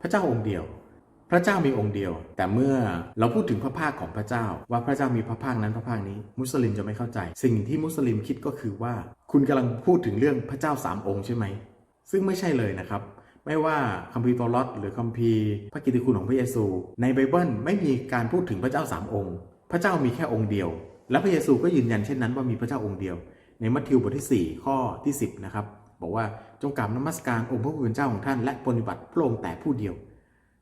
พระเจ้าองค์เดียว พระเจ้ามีองค์เดียว แต่เมื่อเราพูดถึงพระภาคของพระเจ้า ว่าพระเจ้ามีพระภาคนั้นพระภาคนี้ มุสลิมจะไม่เข้าใจ สิ่งที่มุสลิมคิดก็คือว่า คุณกำลังพูดถึงเรื่องพระเจ้าสามองค์ใช่ไหมซึ่งไม่ใช่เลยนะครับไม่ว่าคัมภีร์ตอรอดหรือคัมภีร์พระกิตติคุณของพระเยซู ในไบเบิลไม่มีการพูดถึงพระเจ้าสามองค์ พระเจ้ามีแค่องค์เดียว และพระเยซูก็ยืนยันเช่นนั้นว่ามีพระเจ้าองค์เดียว ในมัทธิวบทที่ 4 ข้อที่ 10 นะครับ บอกว่า จงกราบนมัสการองค์พระผู้เป็นเจ้าของท่านและปฏิบัติพระองค์แต่ผู้เดียว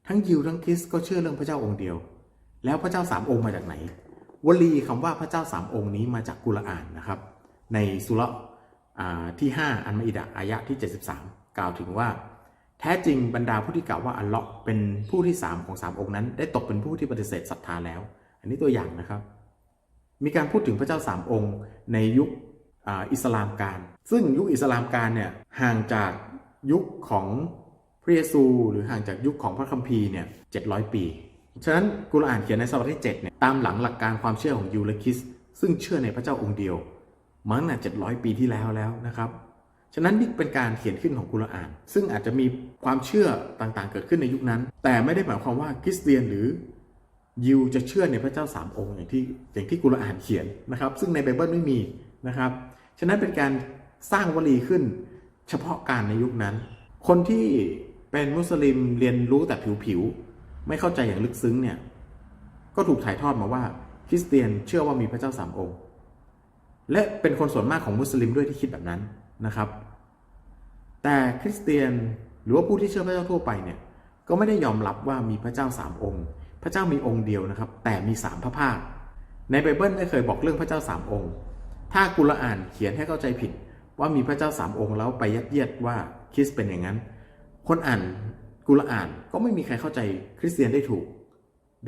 ทั้งยิวทั้งคริสก็เชื่อเรื่องพระเจ้าองค์เดียว แล้วพระเจ้าสามองค์มาจากไหน วลีคำว่าพระเจ้าสามองค์นี้มาจากกุรอานนะครับ ในสุรที่ 5 อันมาอิดะอายะที่ 73 กล่าวถึงว่า แท้จริงบรรดาผู้ที่กล่าวว่าอัลเลาะห์เป็นผู้ที่ 3 ของสามองค์นั้น ได้ตกเป็นผู้ที่ปฏิเสธศรัทธาแล้ว อันนี้ตัวอย่างนะครับ มีการพูดถึงพระเจ้าสามองค์ในยุค อิสลามการ ซึ่งยุคอิสลามการเนี่ยห่างจากยุคของพระเยซู หรือห่างจากยุคของพระคัมภีร์เนี่ย700ปี ฉะนั้นกุรอานเขียนในศตวรรษที่7เนี่ยตามหลังหลักการความเชื่อของยูและคริส ซึ่งเชื่อในพระเจ้าองค์เดียวมั้งแต่700 ปีที่แล้วแล้วนะครับฉะนั้นนี่เป็นการเขียนขึ้นของกุรอาน ซึ่งอาจจะมีความเชื่อต่างๆ เกิดขึ้นในยุคนั้น แต่ไม่ได้หมายความว่าคริสเตียนหรือยิวจะเชื่อในพระเจ้าสามองค์อย่างที่อย่างที่กุรอานเขียนนะครับ ซึ่งในไบเบิลไม่มีนะครับ ฉะนั้นเป็นการสร้างวลีขึ้น เฉพาะการในยุคนั้น คนที่เป็นมุสลิมเรียนรู้แต่ผิวๆ ไม่เข้าใจอย่างลึกซึ้งเนี่ย ก็ถูกถ่ายทอดมาว่าคริสเตียนเชื่อว่ามีพระเจ้าสามองค์ และเป็นคนส่วนมากของมุสลิมด้วยที่คิดแบบนั้นนะครับ แต่คริสเตียนหรือว่าผู้ที่เชื่อพระเจ้าทั่วไปเนี่ยก็ไม่ได้ยอมรับว่ามีพระเจ้าสามองค์ พระเจ้ามีองค์เดียวนะครับ แต่มีสามพระภาค ในไบเบิลไม่เคยบอกเรื่องพระเจ้าสามองค์ ถ้ากุรอานเขียนให้เข้าใจผิด ว่ามีพระเจ้าสามองค์แล้วไปยัดเยียดว่าคริสเป็นอย่างนั้น คนอ่านกุรอานก็ไม่มีใครเข้าใจคริสเตียนได้ถูก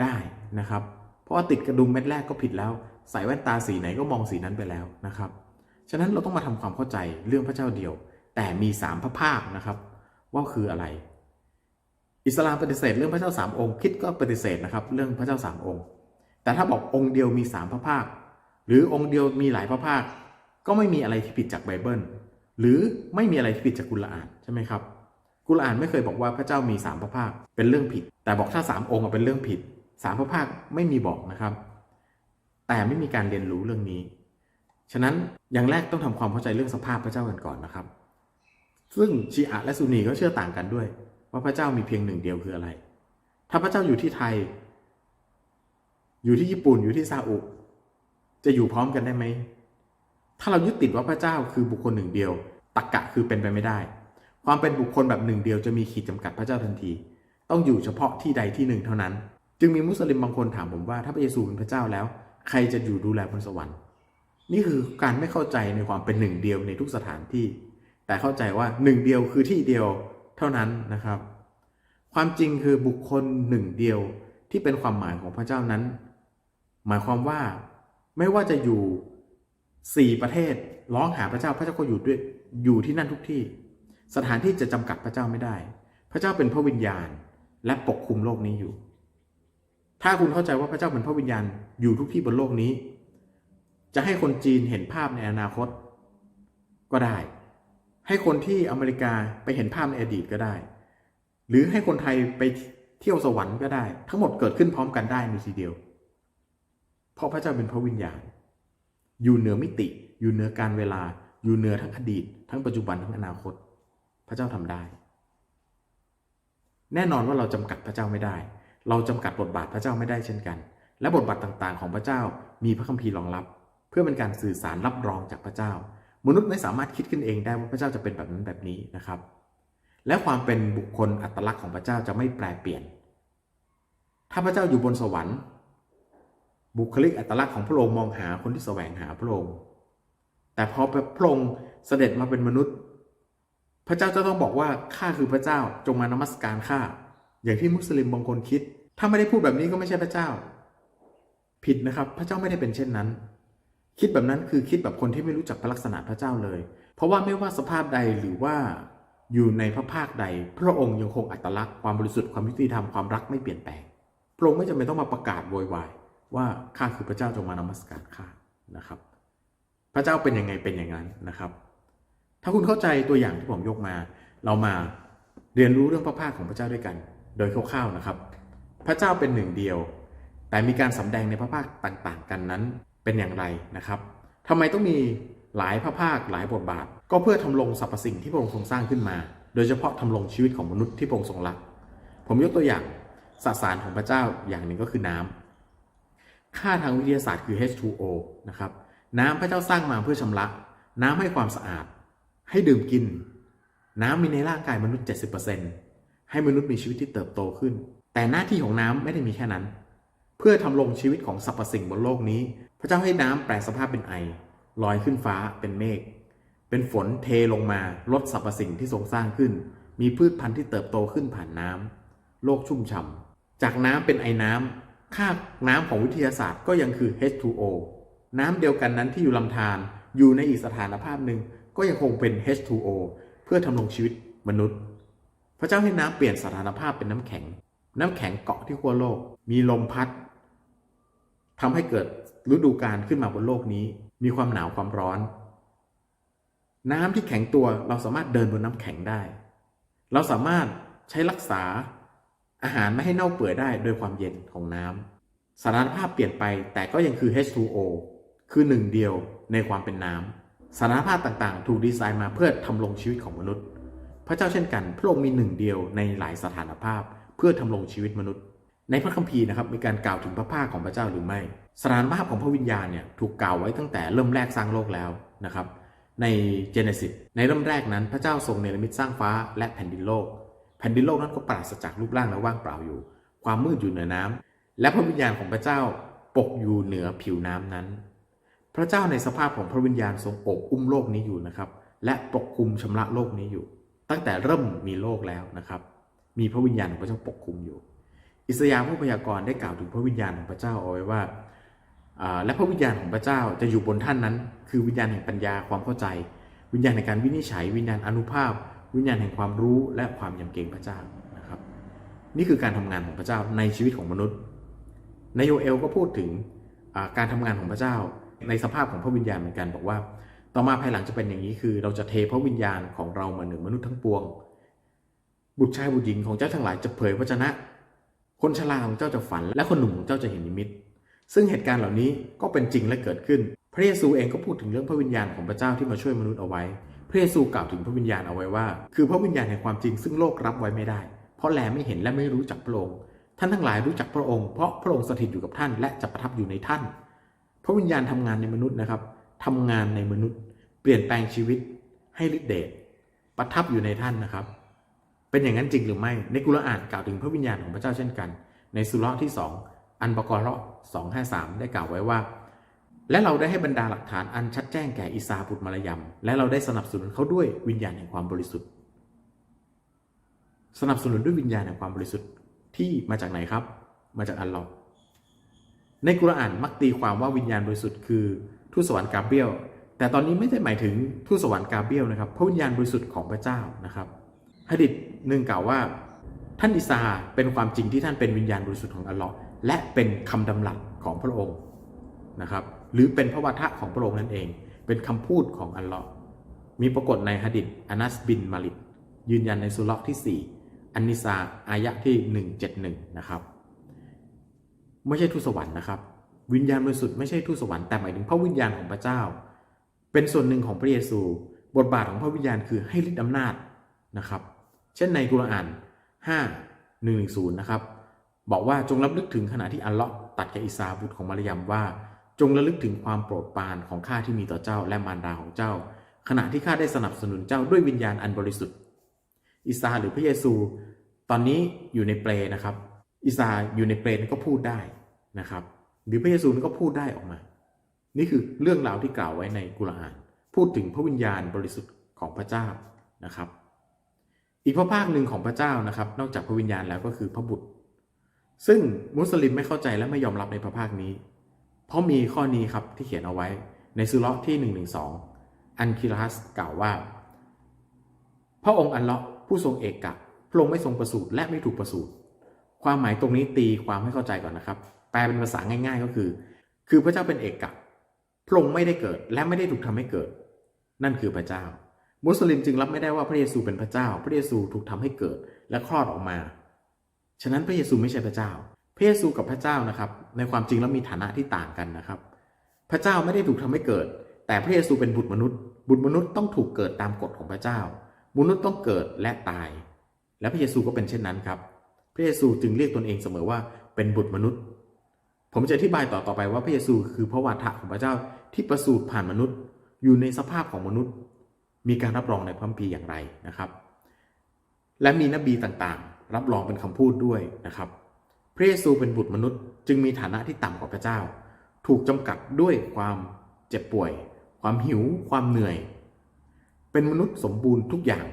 ได้นะครับ เพราะว่าติดกระดุมเม็ดแรกก็ผิดแล้ว ใส่แว่นตาสีไหนก็มองสีนั้นไปแล้วนะครับ ฉะนั้นเราต้องมาทำความเข้าใจเรื่องพระเจ้าเดียว แต่มีสามพระภาคนะครับ ว่าคืออะไร อิสลามปฏิเสธเรื่องพระเจ้าสามองค์คิดก็ปฏิเสธนะครับ เรื่องพระเจ้าสามองค์ แต่ถ้าบอกองค์เดียวมีสามพระภาค หรือองค์เดียวมีหลายพระภาค ก็ไม่มีอะไรที่ผิดจากไบเบิล หรือไม่มีอะไรที่ผิดจากกุรอานใช่ไหมครับ กุรอานไม่เคยบอกว่าพระเจ้ามีสามพระภาคเป็นเรื่องผิด แต่บอกถ้าสามองค์เป็นเรื่องผิดสามพระภาคไม่มีบอกนะครับ แต่ไม่มีการเรียนรู้เรื่องนี้ ฉะนั้นอย่างแรกต้องทำความเข้าใจเรื่องสภาพพระเจ้ากันก่อนนะครับ ซึ่งชีอะและซุนีก็เชื่อต่างกันด้วย ว่าพระเจ้ามีเพียงหนึ่งเดียวคืออะไร ถ้าพระเจ้าอยู่ที่ไทย อยู่ที่ญี่ปุ่นอยู่ที่ซาอุ จะอยู่พร้อมกันได้ไหม ถ้าเรายึดติดว่าพระเจ้าคือบุคคลหนึ่งเดียว ตักกะคือเป็นไปไม่ได้ ความเป็นบุคคลแบบหนึ่งเดียวจะมีขีดจำกัดพระเจ้าทันที ต้องอยู่เฉพาะที่ใดที่หนึ่งเท่านั้น จึงมีมุสลิมบางคนถามผมว่า ถ้าพระเยซูเป็นพระเจ้าแล้ว ใครจะอยู่ดูแลบนสวรรค์ นี่คือการไม่เข้าใจในความเป็นหนึ่งเดียวในทุกสถานที่ แต่เข้าใจว่าหนึ่งเดียวคือที่เดียวเท่านั้นนะครับ ความจริงคือบุคคลหนึ่งเดียวที่เป็นความหมายของพระเจ้านั้น หมายความว่า ไม่ว่าจะอยู่สี่ประเทศร้องหาพระเจ้าพระเจ้าก็อยู่ด้วยอยู่ที่นั่นทุกที่ สถานที่จะจำกัดพระเจ้าไม่ได้ พระเจ้าเป็นพระวิญญาณและปกคุมโลกนี้อยู่ ถ้าคุณเข้าใจว่าพระเจ้าเป็นพระวิญญาณอยู่ทุกที่บนโลกนี้ จะให้คนจีนเห็นภาพในอนาคต ก็ได้ ให้คนที่อเมริกาไปเห็นภาพในอดีตก็ได้ หรือให้คนไทยไปเที่ยวสวรรค์ก็ได้ ทั้งหมดเกิดขึ้นพร้อมกันได้ในทีเดียว เพราะพระเจ้าเป็นพระวิญญาณ อยู่เหนือมิติ อยู่เหนือการเวลา อยู่เหนือทั้งอดีต ทั้งปัจจุบันทั้งอนาคต พระเจ้าทำได้ แน่นอนว่าเราจำกัดพระเจ้าไม่ได้ เราจำกัดบทบาทพระเจ้าไม่ได้เช่นกัน และบทบาทต่างๆ ของพระเจ้ามีพระคัมภีร์รองรับ เพื่อเป็นการสื่อสารรับรองจากพระเจ้า มนุษย์ไม่สามารถคิดขึ้นเองได้ว่าพระเจ้าจะเป็นแบบนั้นแบบนี้นะครับ และความเป็นบุคคลอัตลักษณ์ของพระเจ้าจะไม่แปลเปลี่ยน ถ้าพระเจ้าอยู่บนสวรรค์ บุคลิกอัตลักษณ์ของพระองค์มองหาคนที่แสวงหาพระองค์ แต่พอพระองค์เสด็จมาเป็นมนุษย์ พระเจ้าจะต้องบอกว่าข้าคือพระเจ้าจงมานมัสการข้าอย่างที่มุสลิมบางคนคิด ถ้าไม่ได้พูดแบบนี้ก็ไม่ใช่พระเจ้า ผิดนะครับพระเจ้าไม่ได้เป็นเช่นนั้น คิดแบบนั้นคือคิดแบบคนที่ไม่รู้จักพระลักษณะพระเจ้าเลย เพราะว่าไม่ว่าสภาพใดหรือว่าอยู่ในพระภาคใด พระองค์ยังคงอัตลักษณ์ความบริสุทธิ์ความยุติธรรมความรักไม่เปลี่ยนแปลงพระองค์ไม่จำเป็นต้องมาประกาศโวยวาย ว่าข้าคือพระเจ้าจงมานมัสการข้านะครับ พระเจ้าเป็นยังไงเป็นอย่างนั้นนะครับ ถ้าคุณเข้าใจตัวอย่างที่ผมยกมา เรามาเรียนรู้เรื่องพระภาคของพระเจ้าด้วยกัน โดยคร่าวๆนะครับ พระเจ้าเป็นหนึ่งเดียว แต่มีการสำแดงในพระภาคต่างๆ กันนั้นเป็นอย่างไรนะครับทำไมต้องมีหลายพระภาคหลายบทบาท ก็เพื่อทำลงสรรพสิ่งที่พระองค์ทรงสร้างขึ้นมา โดยเฉพาะทำลงชีวิตของมนุษย์ที่พระองค์ทรงรัก ผมยกตัวอย่างสสารของพระเจ้าอย่างหนึ่งก็คือน้ำ ค่าทางวิทยาศาสตร์คือ H2O นะครับ น้ำพระเจ้าสร้างมาเพื่อชำระ น้ำให้ความสะอาด ให้ดื่มกิน น้ำมีในร่างกายมนุษย์ 70%ให้มนุษย์มีชีวิตที่เติบโตขึ้น แต่หน้าที่ของน้ำไม่ได้มีแค่นั้น เพื่อทำลงชีวิตของสรรพสิ่งบนโลกนี้ พระเจ้าให้น้ำแปลสภาพเป็นไอ ลอยขึ้นฟ้าเป็นเมฆ เป็นฝนเทลงมาลดสรรพสิ่งที่ทรงสร้างขึ้น มีพืชพันธุ์ที่เติบโตขึ้นผ่านน้ำโลกชุ่มฉ่ำจากน้ำเป็นไอน้ำ ค่าน้ำของวิทยาศาสตร์ก็ยังคือ H2O น้ำเดียวกันนั้นที่อยู่ลำธารอยู่ในอีกสถานภาพหนึ่งก็ยังคงเป็น H2O เพื่อทำลงชีวิตมนุษย์ พระเจ้าให้น้ำเปลี่ยนสถานภาพเป็นน้ำแข็ง น้ำแข็งเกาะที่ขั้วโลก มีลมพัดทำให้เกิดฤดูกาลขึ้นมาบนโลกนี้ มีความหนาวความร้อน น้ำที่แข็งตัวเราสามารถเดินบนน้ำแข็งได้ เราสามารถใช้รักษา อาหารไม่ให้เน่าเปื่อยได้โดยความเย็นของน้ำสานภาพเปลี่ยนไปแต่ก็ยังคือ H2O คือหนึ่งเดียวในความเป็นน้ำสานภาพต่างๆ ถูกดีไซน์มาเพื่อทำลงชีวิตของมนุษย์ พระเจ้าเช่นกัน พระองค์มีหนึ่งเดียวในหลายสถานภาพ เพื่อทำลงชีวิตมนุษย์ ในพระคัมภีร์นะครับมีการกล่าวถึงพระภาคของพระเจ้าหรือไม่ สถานภาพของพระวิญญาณเนี่ยถูกกล่าวไว้ตั้งแต่เริ่มแรกสร้างโลกแล้วนะครับ ในเจเนซิสในเริ่มแรกนั้นพระเจ้าทรงเนรมิตสร้างฟ้าและแผ่นดินโลก แผ่นดินโลกนั้นก็ปราศจากรูปร่างและว่างเปล่าอยู่ ความมืดอยู่เหนือน้ำและพระวิญญาณของพระเจ้าปกอยู่เหนือผิวน้ำนั้น พระเจ้าในสภาพของพระวิญญาณทรงโอบอุ้มโลกนี้อยู่นะครับ และปกคุมชำระโลกนี้อยู่ ตั้งแต่เริ่มมีโลกแล้วนะครับ มีพระวิญญาณของพระเจ้าปกคุมอยู่ อิสยาห์ผู้พยากรณ์ได้กล่าวถึงพระวิญญาณของพระเจ้าเอาไว้ว่าอ่าและพระวิญญาณของพระเจ้าจะอยู่บนท่านนั้น คือวิญญาณแห่งปัญญาความเข้าใจ วิญญาณแห่งการวินิจฉัย วิญญาณอนุภาพ วิญญาณแห่งความรู้และความยำเกรงพระเจ้านะครับ นี่คือการทำงานของพระเจ้าในชีวิตของมนุษย์ในโยเอลก็พูดถึงการทำงานของพระเจ้าในสภาพของพระวิญญาณเหมือนกันบอกว่า ต่อมาภายหลังจะเป็นอย่างนี้คือ เราจะเทพระวิญญาณของเรามาหนึ่งมนุษย์ทั้งปวง บุตรชายบุตรหญิงของเจ้าทั้งหลายจะเผยพระชนะ คนชราของเจ้าจะฝัน และคนหนุ่มของเจ้าจะเห็นนิมิต ซึ่งเหตุการณ์เหล่านี้ก็เป็นจริงและเกิดขึ้น พระเยซูเองก็พูดถึงเรื่องพระวิญญาณของพระเจ้าที่มาช่วยมนุษย์เอาไว้ พระเยซูกล่าวถึงพระวิญญาณเอาไว้ว่า คือพระวิญญาณแห่งความจริงซึ่งโลกรับไว้ไม่ได้ เพราะแลไม่เห็นและไม่รู้จักพระองค์ ท่านทั้งหลายรู้จักพระองค์ เพราะพระองค์สถิตอยู่กับท่านและจะประทับอยู่ในท่าน พระวิญญาณทำงานในมนุษย์นะครับทำงานในมนุษย์ เปลี่ยนแปลงชีวิต ให้ฤทธิเดชประทับอยู่ในท่านนะครับ เป็นอย่างนั้นจริงหรือไม่ ในกุรอานกล่าวถึงพระวิญญาณของพระเจ้าเช่นกัน ในสุราะที่ 2 อันบกรเราะ253 ได้กล่าวไว้ว่า และเราได้ให้บรรดาหลักฐานอันชัดแจ้งแก่อิสาบุตรมารยมและเราได้สนับสนุนเขาด้วยวิญญาณแห่งความบริสุทธิ์ สนับสนุนด้วยวิญญาณแห่งความบริสุทธิ์ที่มาจากไหนครับ มาจากอัลลอฮ์ในกุรอานมักตีความว่าวิญญาณบริสุทธิ์คือทูตสวรรค์กาเบียลแต่ตอนนี้ไม่ได้หมายถึงทูตสวรรค์กาเบียลนะครับพระวิญญาณบริสุทธิ์ของพระเจ้านะครับฮะดิษหนึ่งกล่าวว่า ท่านอิสาเป็นความจริงที่ท่านเป็นวิญญาณบริสุทธิ์ของอัลลอฮ์และเป็นคำดำรัสของพระองค์นะครับ หรือเป็นพระวทะของพระองค์นั่นเอง เป็นคำพูดของอัลลอฮ์มีปรากฏในฮะดิษอานัสบินมาลิดยืนยันในสุเราะห์ที่ 4 อันนิสาอายะที่ 171 นะครับ ไม่ใช่ทูตสวรรค์นะครับ วิญญาณบริสุทธิ์ไม่ใช่ทูตสวรรค์แต่หมายถึงพระวิญญาณของพระเจ้า เป็นส่วนหนึ่งของพระเยซู บทบาทของพระวิญญาณคือให้ฤทธิ์อำนาจนะครับ เช่นในกุรอาน 5 110 นะครับ บอกว่าจงรับลึกถึงขณะที่อัลเลาะห์ตัดแกอิสาบุตรของมารยมว่า จงระลึกถึงความโปรดปรานของข้าที่มีต่อเจ้าและมารดาของเจ้า ขณะที่ข้าได้สนับสนุนเจ้าด้วยวิญญาณอันบริสุทธิ์ อิสาหรือพระเยซู ตอนนี้อยู่ในเปลนะครับ อิสาอยู่ในเปลนก็พูดได้นะครับ หรือพระเยซูนั้นก็พูดได้ออกมา นี่คือเรื่องราวที่กล่าวไว้ในกุรอาน พูดถึงพระวิญญาณบริสุทธิ์ของพระเจ้านะครับ อีกพระภาคหนึ่งของพระเจ้านะครับ นอกจากพระวิญญาณแล้วก็คือพระบุตร ซึ่งมุสลิมไม่เข้าใจและไม่ยอมรับในพระภาคนี้ เพราะมีข้อนี้ครับที่เขียนเอาไว้ในสุเราะห์ที่ 112 อันคิรัสกล่าวว่า พระองค์อัลเลาะผู้ทรงเอกกะพระองค์ไม่ทรงประสูติและไม่ถูกประสูติความหมายตรงนี้ตีความให้เข้าใจก่อนนะครับ แปลเป็นภาษาง่าย ๆ ก็คือ คือพระเจ้าเป็นเอกกะพระองค์ไม่ได้เกิดและไม่ได้ถูกทำให้เกิด นั่นคือพระเจ้า มุสลิมจึงรับไม่ได้ว่าพระเยซูเป็นพระเจ้า พระเยซูถูกทำให้เกิดและคลอดออกมา ฉะนั้นพระเยซูไม่ใช่พระเจ้า พระเยซูกับพระเจ้านะครับ ในความจริงแล้วมีฐานะที่ต่างกันนะครับ พระเจ้าไม่ได้ถูกทำให้เกิด แต่พระเยซูเป็นบุตรมนุษย์ บุตรมนุษย์ต้องถูกเกิดตามกฎของพระเจ้ามนุษย์ต้องเกิดและตาย และพระเยซูก็เป็นเช่นนั้นครับ พระเยซูจึงเรียกตนเองเสมอว่าเป็นบุตรมนุษย์ ผมจะอธิบายต่อต่อไปว่าพระเยซูคือพระวาทะของพระเจ้าที่ประสูติผ่านมนุษย์ อยู่ในสภาพของมนุษย์ มีการรับรองในพระคัมภีร์อย่างไรนะครับ และมีนบีต่างๆ รับรองเป็นคำพูดด้วยนะครับ ระเยซูเป็นบุตรมนุษย์ จึงมีฐานะที่ต่ำกว่าพระเจ้า ถูกจำกัดด้วยความเจ็บป่วย ความหิว ความเหนื่อย เป็นมนุษย์สมบูรณ์ทุกอย่าง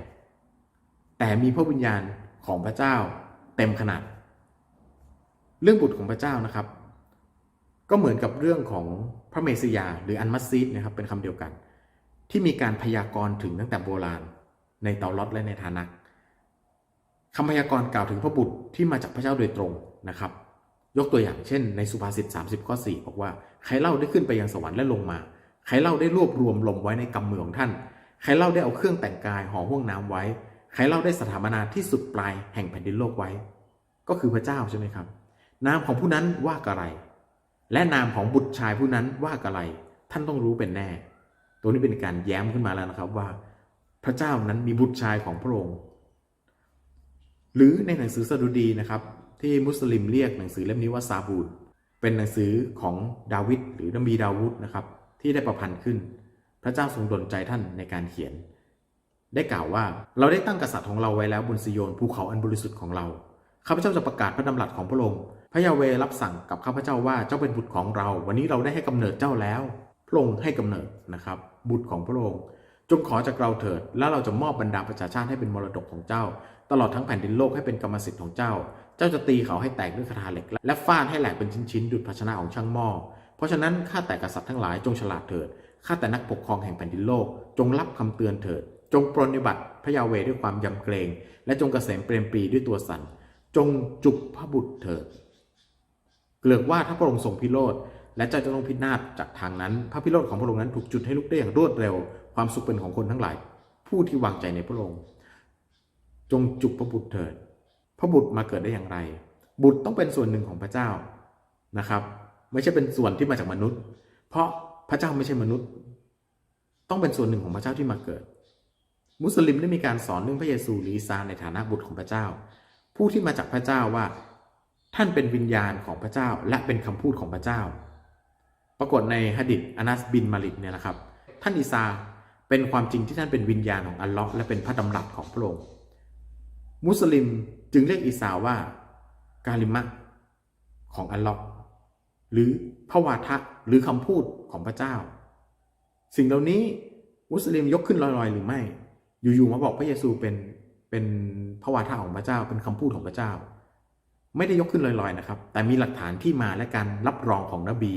แต่มีพระวิญญาณของพระเจ้าเต็มขนาด เรื่องบุตรของพระเจ้านะครับ ก็เหมือนกับเรื่องของพระเมสสิยาหรืออันมัสซีดนะครับเป็นคำเดียวกัน ที่มีการพยากรณ์ถึงตั้งแต่โบราณ ในเตาลอดและในฐานะ คำพยากรณ์กล่าวถึงพระบุตรที่มาจากพระเจ้าโดยตรงนะครับ ยกตัวอย่างเช่น ในสุภาษิต30ข้อ4บอกว่าใครเล่าได้ขึ้นไปยังสวรรค์และลงมา ใครเล่าได้รวบรวมลมไว้ในกำมือของท่าน ใครเล่าได้เอาเครื่องแต่งกายห่อห่วงน้ำไว้ ใครเล่าได้สถาปนาที่สุดปลายแห่งแผ่นดินโลกไว้ ก็คือพระเจ้าใช่ไหมครับ นามของผู้นั้นว่ากะไร และนามของบุตรชายผู้นั้นว่ากะไร ท่านต้องรู้เป็นแน่ ตัวนี้เป็นการแย้มขึ้นมาแล้วนะครับว่า พระเจ้านั้นมีบุตรชายของพระองค์ หรือในหนังสือสดุดีนะครับ ที่มุสลิมเรียกหนังสือเล่มนี้ว่าซาบูดเป็นหนังสือของดาวิดหรือนบีดาวุดนะครับที่ได้ประพันธ์ขึ้น พระเจ้าทรงดลใจท่านในการเขียน ได้กล่าวว่าเราได้ตั้งกษัตริย์ของเราไว้แล้วบนซิโยนภูเขาอันบริสุทธิ์ของเราข้าพเจ้าจะประกาศพระดำรัสของพระองค์พระยาเวรับสั่งกับข้าพเจ้าว่าเจ้าเป็นบุตรของเรา วันนี้เราได้ให้กำเนิดเจ้าแล้ว พระองค์ให้กำเนิดนะครับ บุตรของพระองค์จงขอจากเราเถิด แล้วเราจะมอบบรรดาประชาชาติให้เป็นมรดกของเจ้า ตลอดทั้งแผ่นดินโลกให้เป็นกรรมสิทธิ์ของเจ้า เจ้าจะตีเขาให้แตกด้วยคาถาเหล็ก และฟาดให้แหลกเป็นชิ้นๆดุจภาชนะของช่างหม้อ เพราะฉะนั้นข้าแต่กษัตริย์ทั้งหลายจงฉลาดเถิด ข้าแต่นักปกครองแห่งแผ่นดินโลก จงรับคำเตือนเถิด จงปรนนิบัติพระยาเวด้วยความยำเกรง และจงกเกษมเปรมปรีด้วยตัวสันจงจุบพระบุตรเถิด เกลือกว่าถ้าพระองค์ทรงพิโรธและเจ้าจะต้องพินาศจากทางนั้น พระพิโรธของพระองค์นั้นถูกจุดให้ลุกได้อย่างรวดเร็ว ความสุขเป็นของคนทั้งหลาย ผู้ที่วางใจในพระองค์ จงจุบพระบุตรเถิด พระบุตรมาเกิดได้อย่างไร บุตรต้องเป็นส่วนหนึ่งของพระเจ้านะครับ ไม่ใช่เป็นส่วนที่มาจากมนุษย์ เพราะพระเจ้าไม่ใช่มนุษย์ ต้องเป็นส่วนหนึ่งของพระเจ้าที่มาเกิด มุสลิมได้มีการสอนเรื่องพระเยซูหรืออีซาในฐานะบุตรของพระเจ้า ผู้ที่มาจากพระเจ้าว่า ท่านเป็นวิญญาณของพระเจ้าและเป็นคำพูดของพระเจ้า ปรากฏในฮะดิษอานัสบินมาลิกเนี่ยนะครับ ท่านอีซาเป็นความจริงที่ท่านเป็นวิญญาณของอัลเลาะห์และเป็นพระดำรัสของพระองค์ มุสลิมจึงเรียกอีซาว่า กาลิมะของอัลลาะห์หรือพระวาทะหรือคำพูดของพระเจ้า สิ่งเหล่านี้มุสลิมยกขึ้นลอยๆ หรือไม่ อยู่ๆมาบอกพระเยซูเป็นเป็นพระวาทะของพระเจ้าเป็นคำพูดของพระเจ้า ไม่ได้ยกขึ้นลอยๆนะครับ แต่มีหลักฐานที่มาและการรับรองของนบี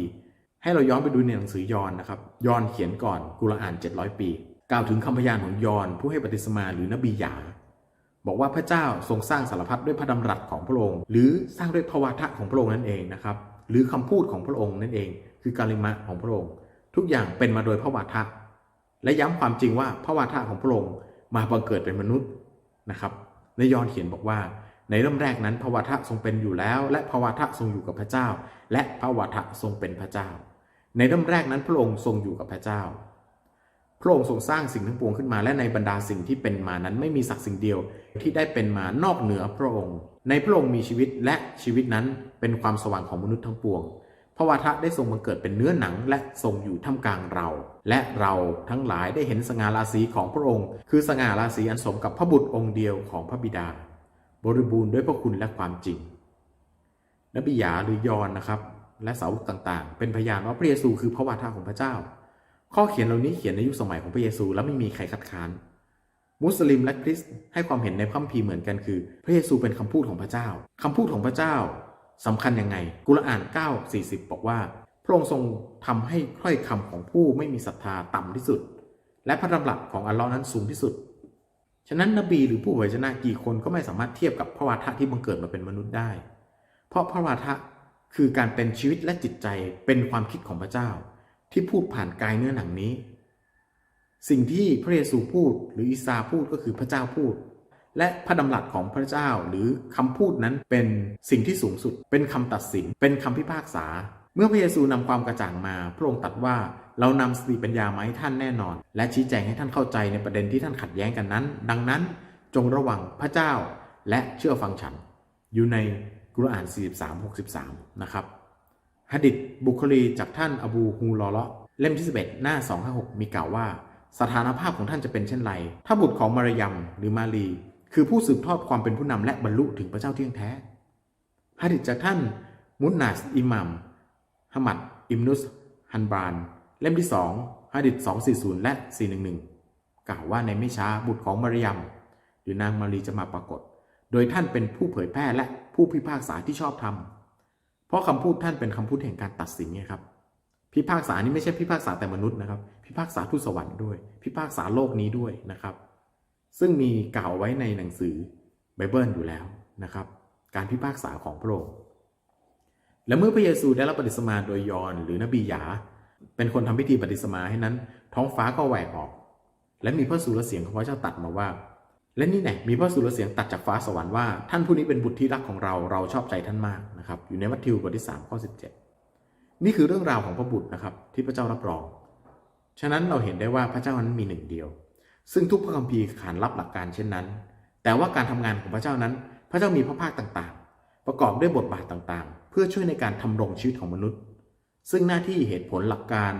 ให้เราย้อนไปดูในหนังสือยอห์นนะครับยอห์นเขียนก่อนกุรอาน 700 ปี กล่าวถึงคำพยานของยอห์นผู้ให้ปฏิสมาหรือนบีหยา บอกว่าพระเจ้าทรงสร้างสารพัดด้วยพระดำรัสของพระองค์ หรือสร้างด้วยพระวาทะของพระองค์นั่นเองนะครับ หรือคำพูดของพระองค์นั่นเอง คือกาลิมะของพระองค์ ทุกอย่างเป็นมาโดยพระวาทะ และย้ำความจริงว่าพระวาทะของพระองค์มาบังเกิดเป็นมนุษย์นะครับ ในยอห์นเขียนบอกว่า ในเริ่มแรกนั้นพระวาทะทรงเป็นอยู่แล้ว และพระวาทะทรงอยู่กับพระเจ้า และพระวาทะทรงเป็นพระเจ้า ในเริ่มแรกนั้นพระองค์ทรงอยู่กับพระเจ้า พระองค์ทรงสร้างสิ่งทั้งปวงขึ้นมา และในบรรดาสิ่งที่เป็นมานั้นไม่มีสักสิ่งเดียวที่ได้เป็นมานอกเหนือพระองค์ ในพระองค์มีชีวิตและชีวิตนั้นเป็นความสว่างของมนุษย์ทั้งปวงพระวาทะได้ทรงบังเกิดเป็นเนื้อหนังและทรงอยู่ท่ามกลางเรา และเราทั้งหลายได้เห็นสง่าราศีของพระองค์ คือสง่าราศีอันสมกับพระบุตรองค์เดียวของพระบิดา บริบูรณ์ด้วยพระคุณและความจริงนบิยาหรือยอนนะครับ และสาวกต่างๆ เป็นพยานว่าพระเยซูคือพระวาทะของพระเจ้า ข้อเขียนเหล่านี้เขียนในยุคสมัยของพระเยซูและไม่มีใครคัดค้าน มุสลิมและคริสต์ให้ความเห็นในพระคัมภีร์เหมือนกันคือ พระเยซูเป็นคำพูดของพระเจ้าคำพูดของพระเจ้าสำคัญยังไง กุรอาน 9:40 บอกว่า พระองค์ทรงทำให้ถ้อยคำของผู้ไม่มีศรัทธาต่ำที่สุด และพระดำรัสของอัลลอฮ์นั้นสูงที่สุด ฉะนั้นนบีหรือผู้เผยชนะกี่คนก็ไม่สามารถเทียบกับพระวาทะที่บังเกิดมาเป็นมนุษย์ได้ เพราะพระวาทะคือการเป็นชีวิตและจิตใจเป็นความคิดของพระเจ้า ที่พูดผ่านกายเนื้อหนังนี้ สิ่งที่พระเยซูพูดหรืออีสาพูดก็คือพระเจ้าพูด และพระดำรัสของพระเจ้าหรือคำพูดนั้นเป็นสิ่งที่สูงสุด เป็นคำตัดสิน เป็นคำพิพากษา เมื่อพระเยซูนำความกระจ่างมา พระองค์ตรัสว่าเรานำสติปัญญามาให้ท่านแน่นอน และชี้แจงให้ท่านเข้าใจในประเด็นที่ท่านขัดแย้งกันนั้น ดังนั้นจงระวังพระเจ้าและเชื่อฟังฉัน อยู่ในกุรอาน 43-63 นะครับ หะดิษบุคลีจากท่านอบูฮูลอเละเล่มที่ 11 หน้า 256 มีกล่าวว่า สถานภาพของท่านจะเป็นเช่นไร ถ้าบุตรของมารยมหรือมารีคือผู้สืบทอดความเป็นผู้นำและบรรลุถึงพระเจ้าเที่ยงแท้หะดิษจากท่านมุนนัสอิหมัมฮมัดอิมนุสฮันบาน เล่มที่2หะดิษ240 และ 411 กล่าวว่าในไม่ช้าบุตรของมารยมหรือนางมารีจะมาปรากฏ โดยท่านเป็นผู้เผยแพร่และผู้พิพากษาที่ชอบธรรม เพราะคำพูดท่านเป็นคำพูดแห่งการตัดสินไงครับ พิพากษานี้ไม่ใช่พิพากษาแต่มนุษย์นะครับ พิพากษาทูตสวรรค์ด้วย พิพากษาโลกนี้ด้วยนะครับ ซึ่งมีกล่าวไว้ในหนังสือไบเบิลอยู่แล้วนะครับ การพิพากษาของพระองค์และเมื่อพระเยซูได้รับปฏิสมาโดยยอนหรือนบียา เป็นคนทำพิธีปฏิสมาให้นั้น ท้องฟ้าก็แหวกออก และมีพระสุรเสียงของพระเจ้าตัดมาว่า และนี่แน่มีพระสุรเสียงตัดจากฟ้าสวรรค์ว่าท่านผู้นี้เป็นบุตรที่รักของเราเราชอบใจท่านมากนะครับอยู่ในมัทธิวบทที่3ข้อ17 นี่คือเรื่องราวของพระบุตรนะครับที่พระเจ้ารับรอง ฉะนั้นเราเห็นได้ว่าพระเจ้านั้นมีหนึ่งเดียว ซึ่งทุกพระคัมภีร์ขานรับหลักการเช่นนั้น แต่ว่าการทำงานของพระเจ้านั้น พระเจ้ามีพระภาคต่างๆ ประกอบด้วยบทบาทต่างๆ เพื่อช่วยในการทำรงชีวิตของมนุษย์ ซึ่งหน้าที่เหตุผลหลักการ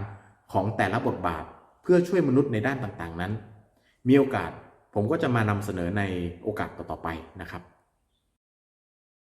ของแต่ละบทบาทเพื่อช่วยมนุษย์ในด้านต่างๆนั้น มีโอกาส ผมก็จะมานำเสนอในโอกาสต่อๆไปนะครับ